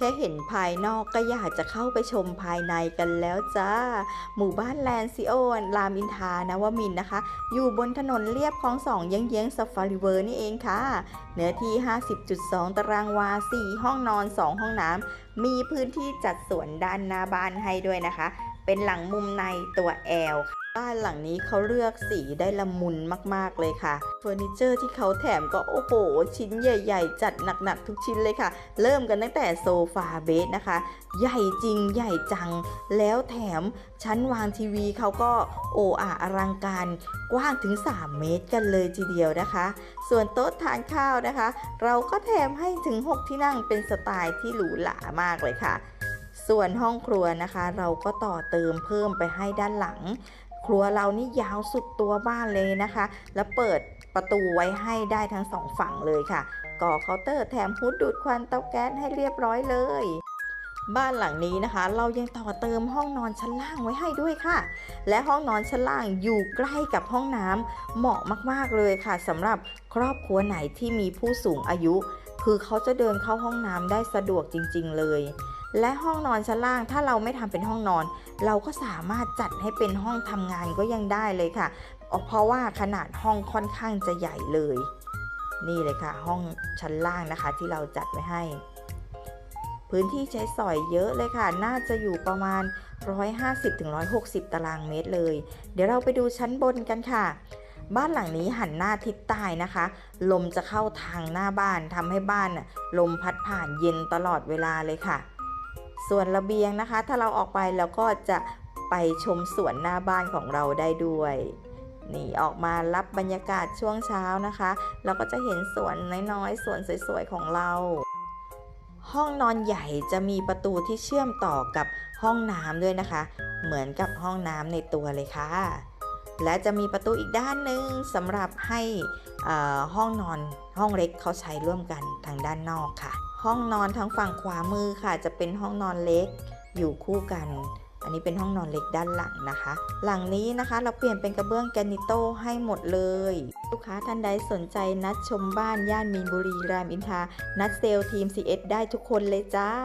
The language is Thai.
ค่เห็นภายนอกก็อยากจะเข้าไปชมภายในกันแล้วจ้า หมู่บ้านแลนซิโอนรามอินทานวมินนะคะ อยู่บนถนนเลียบคลองสองเยื้องๆซ a ฟฟารีเวอร์นี่เองค่ะ เนื้อที่ 50.2 ตารางวา 4 ห้องนอน 2 ห้องน้ำ มีพื้นที่จัดสวนด้านหน้าบ้านให้ด้วยนะคะ เป็นหลังมุมในตัวแอลค่ะ บ้านหลังนี้เขาเลือกสีได้ละมุนมากๆเลยค่ะเฟอร์นิเจอร์ที่เขาแถมก็โอ้โห ชิ้นใหญ่ ๆ จัดหนักๆทุกชิ้นเลยค่ะ เริ่มกันตั้งแต่โซฟาเบสนะคะ ใหญ่จริงใหญ่จัง แล้วแถมชั้นวางทีวีเขาก็โอ้อาอลังการกว้างถึง 3 เมตรกันเลยทีเดียวนะคะ ส่วนโต๊ะทานข้าวนะคะ เราก็แถมให้ถึง 6 ที่นั่งเป็นสไตล์ที่หรูหรามากเลยค่ะส่วนห้องครัวนะคะเราก็ต่อเติมเพิ่มไปให้ด้านหลัง ครัวเรานี่ยาวสุดตัวบ้านเลยนะคะ แล้วเปิดประตูไว้ให้ได้ทั้งสองฝั่งเลยค่ะ ก่อเคาน์เตอร์แถมฮุดดูดควันเตาแก๊สให้เรียบร้อยเลย บ้านหลังนี้นะคะ เรายังต่อเติมห้องนอนชั้นล่างไว้ให้ด้วยค่ะ และห้องนอนชั้นล่างอยู่ใกล้กับห้องน้ำเหมาะมากๆเลยค่ะสำหรับครอบครัวไหนที่มีผู้สูงอายุ คือเขาจะเดินเข้าห้องน้ำได้สะดวกจริง ๆ เลย และห้องนอนชั้นล่างถ้าเราไม่ทำเป็นห้องนอน เราก็สามารถจัดให้เป็นห้องทำงานก็ยังได้เลยค่ะ เพราะว่าขนาดห้องค่อนข้างจะใหญ่เลย นี่เลยค่ะ ห้องชั้นล่างนะคะที่เราจัดไว้ให้ พื้นที่ใช้สอยเยอะเลยค่ะ น่าจะอยู่ประมาณ 150-160 ตารางเมตรเลย เดี๋ยวเราไปดูชั้นบนกันค่ะบ้านหลังนี้หันหน้าทิศใต้นะคะ ลมจะเข้าทางหน้าบ้านทำให้บ้านลมพัดผ่านเย็นตลอดเวลาเลยค่ะ ส่วนระเบียงนะคะ ถ้าเราออกไปเราก็จะไปชมสวนหน้าบ้านของเราได้ด้วยนี่ออกมารับบรรยากาศช่วงเช้านะคะ เราก็จะเห็นสวนน้อยๆสวนสวยๆของเรา ห้องนอนใหญ่จะมีประตูที่เชื่อมต่อกับห้องน้ำด้วยนะคะ เหมือนกับห้องน้ำในตัวเลยค่ะ และจะมีประตูอีกด้านหนึ่งสำหรับให้อ่อห้องนอนห้องเล็กเขาใช้ร่วมกันทางด้านนอกค่ะ ห้องนอนทางฝั่งขวามือค่ะ จะเป็นห้องนอนเล็กอยู่คู่กัน อันนี้เป็นห้องนอนเล็กด้านหลังนะคะ หลังนี้นะคะเราเปลี่ยนเป็นกระเบื้องแกนิโตให้หมดเลย ลูกค้าท่านใดสนใจนัดชมบ้านย่านมีนบุรีรามอินทรานัดเซลล์ทีม CS ได้ทุกคนเลยจ้า